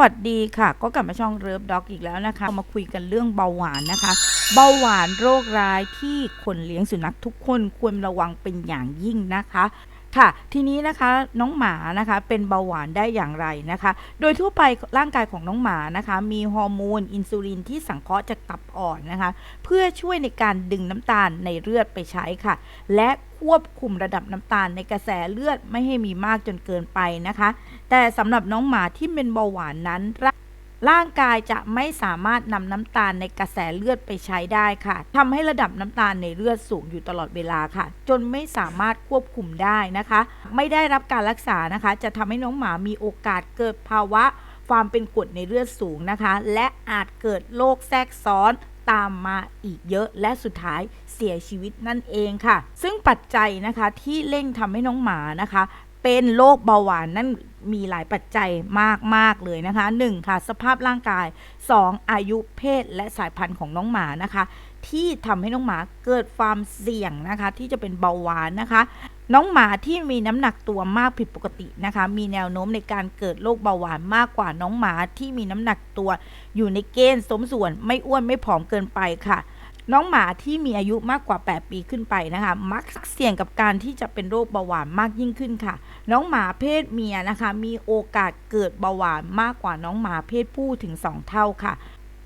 วัสดีค่ะ ก็กลับมาช่องเริฟด็อกอีกแล้วนะคะ มาคุยกันเรื่องเบาหวานนะคะ เบาหวานโรคร้ายที่คนเลี้ยงสุนัขทุกคนควรระวังเป็นอย่างยิ่งนะคะ ค่ะ ทีนี้นะคะน้องหมานะคะเป็นเบาหวานได้อย่างไรนะคะ โดยทั่วไปร่างกายของน้องหมานะคะ มีฮอร์โมนอินซูลินที่สังเคราะห์จากตับอ่อนนะคะ เพื่อช่วยในการดึงน้ำตาลในเลือดไปใช้ค่ะ และควบคุมระดับน้ำตาลในกระแสเลือดไม่ให้มีมากจนเกินไปนะคะ แต่สำหรับน้องหมาที่เป็นเบาหวานนั้น ร่างกายจะไม่สามารถนำน้ำตาลในกระแสเลือดไปใช้ได้ค่ะทำให้ระดับน้ำตาลในเลือดสูงอยู่ตลอดเวลาค่ะ จนไม่สามารถควบคุมได้นะคะ ไม่ได้รับการรักษานะคะ จะทำให้น้องหมามีโอกาสเกิดภาวะความเป็นกรดในเลือดสูงนะคะ และอาจเกิดโรคแทรกซ้อนตามมาอีกเยอะและสุดท้ายเสียชีวิตนั่นเองค่ะ ซึ่งปัจจัยนะคะที่เร่งทำให้น้องหมานะคะ เป็นโรคเบาหวานนั่น มีหลายปัจจัยมาก ๆ เลยนะคะ 1. ค่ะ สภาพร่างกาย 2. อายุเพศและสายพันธุ์ของน้องหมานะคะ ที่ทำให้น้องหมาเกิดความเสี่ยงนะคะ ที่จะเป็นเบาหวานนะคะ น้องหมาที่มีน้ำหนักตัวมากผิดปกตินะคะ มีแนวโน้มในการเกิดโรคเบาหวานมากกว่าน้องหมาที่มีน้ำหนักตัว อยู่ในเกณฑ์สมส่วนไม่อ้วนไม่ผอมเกินไปค่ะ น้องหมาที่มีอายุมากกว่า 8 ปีขึ้นไปนะคะ มักเสี่ยงกับการที่จะเป็นโรคเบาหวานมากยิ่งขึ้นค่ะ น้องหมาเพศเมียนะคะ มีโอกาสเกิดเบาหวานมากกว่าน้องหมาเพศผู้ถึง 2 เท่าค่ะ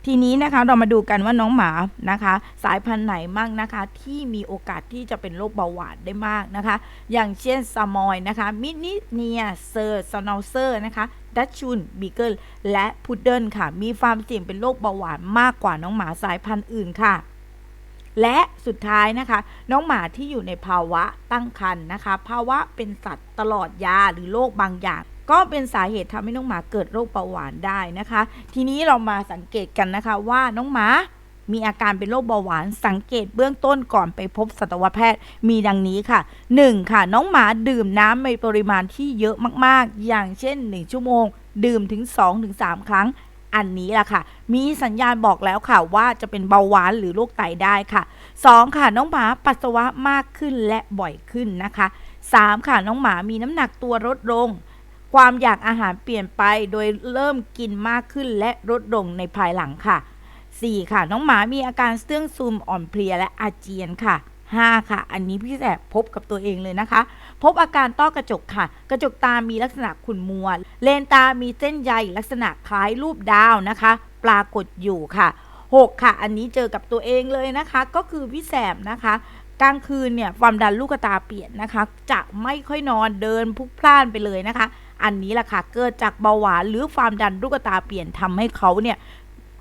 ทีนี้นะคะเรามาดูกันว่าน้องหมานะคะ สายพันธุ์ไหนมั่งนะคะ ที่มีโอกาสที่จะเป็นโรคเบาหวานได้มากนะคะ อย่างเช่นซามอยนะคะมินิเนียเซอร์ซานเซอร์นะคะดัชชุนบีเกิลและพุดเดิลค่ะ มีความเสี่ยงเป็นโรคเบาหวานมากกว่าน้องหมาสายพันธุ์อื่นค่ะ และสุดท้ายนะคะ น้องหมาที่อยู่ในภาวะตั้งครรภ์นะคะ ภาวะเป็นสัตว์ตลอดยาหรือโรคบางอย่าง ก็เป็นสาเหตุทำให้น้องหมาเกิดโรคเบาหวานได้นะคะ ทีนี้เรามาสังเกตกันนะคะว่าน้องหมามีอาการเป็นโรคเบาหวานสังเกตเบื้องต้นก่อนไปพบสัตวแพทย์มีดังนี้ค่ะ 1. ค่ะ น้องหมาดื่มน้ำในปริมาณที่เยอะมากๆ อย่างเช่น 1 ชั่วโมง ดื่มถึง 2-3 ครั้ง อันนี้ล่ะค่ะ มีสัญญาณบอกแล้วค่ะว่าจะเป็นเบาหวานหรือโรคไตได้ค่ะ 2. ค่ะน้องหมาปัสสาวะมากขึ้นและบ่อยขึ้นนะคะ 3. ค่ะน้องหมามีน้ำหนักตัวลดลง ความอยากอาหารเปลี่ยนไปโดยเริ่มกินมากขึ้นและลดลงในภายหลังค่ะ 4. ค่ะน้องหมามีอาการเสื่องซึมอ่อนเพลียและอาเจียนค่ะ 5. ค่ะ อันนี้พี่แสบพบกับตัวเองเลยนะคะ พบอาการต้อกระจกค่ะ กระจกตามีลักษณะขุ่นมัว เลนตามีเส้นใยลักษณะคล้ายรูปดาวนะคะ ปรากฏอยู่ค่ะ 6 ค่ะ อันนี้เจอกับตัวเองเลยนะคะ ก็คือพี่แสบนะคะกลางคืนเนี่ยความดันลูกตาเปลี่ยนนะคะ จะไม่ค่อยนอนเดินพลุกพล่านไปเลยนะคะ อันนี้แหละค่ะเกิดจากเบาหวานหรือความดันลูกตาเปลี่ยนทำให้เขาเนี่ย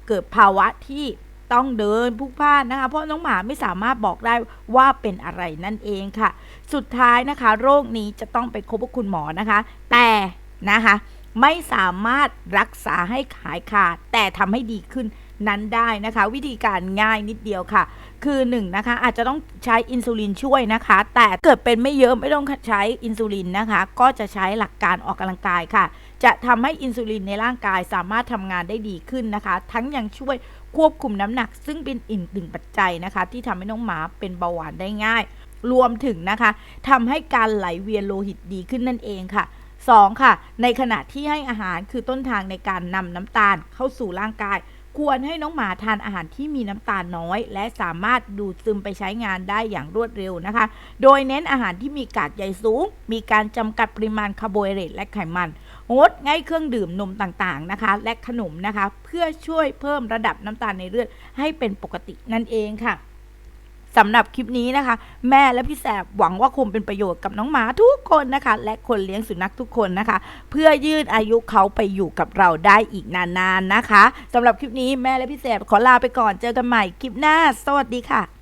เกิดภาวะที่ ต้องเดินพุกพ่านนะคะ เพราะน้องหมาไม่สามารถบอกได้ว่าเป็นอะไรนั่นเองค่ะ สุดท้ายนะคะ โรคนี้จะต้องไปพบกับคุณหมอนะคะ แต่นะคะ ไม่สามารถรักษาให้หายขาด แต่ทำให้ดีขึ้นนั้นได้นะคะ วิธีการง่ายนิดเดียวค่ะ คือ1นงนะคะอาจจะต้องใช้อินซูลินช่วยนะคะ แต่เกิดเป็นไม่เยอะไม่ต้องใช้อินซูลินนะคะ ก็จะใช้หลักการออกกำลังกายค่ะ จะทำให้อินซูลินในร่างกายสามารถทำงานได้ดีขึ้นนะคะ ทั้งยังช่วย ควบคุมน้ำหนัก ซึ่งเป็นอีกหนึ่งปัจจัยนะคะ ที่ทำให้น้องหมาเป็นเบาหวานได้ง่าย รวมถึงนะคะทำให้การไหลเวียนโลหิตดีขึ้นนั่นเองค่ะ 2. ค่ะ ในขณะที่ให้อาหารคือต้นทางในการนำน้ำตาลเข้าสู่ร่างกาย ควรให้น้องหมาทานอาหารที่มีน้ำตาลน้อย และสามารถดูดซึมไปใช้งานได้อย่างรวดเร็วนะคะ โดยเน้นอาหารที่มีกากใยสูง มีการจำกัดปริมาณคาร์โบไฮเดรตและไขมันงดง่ายเครื่องดื่มนมต่างๆนะคะ และขนมนะคะ เพื่อช่วยเพิ่มระดับน้ำตาลในเลือดให้เป็นปกตินั่นเองค่ะ สำหรับคลิปนี้นะคะ แม่และพี่แสบหวังว่าคงเป็นประโยชน์กับน้องหมาทุกคนนะคะ และคนเลี้ยงสุนัขทุกคนนะคะ เพื่อยืดอายุเขาไปอยู่กับเราได้อีกนานๆนะคะสำหรับคลิปนี้แม่และพี่แสบขอลาไปก่อนเจอกันใหม่คลิปหน้า สวัสดีค่ะ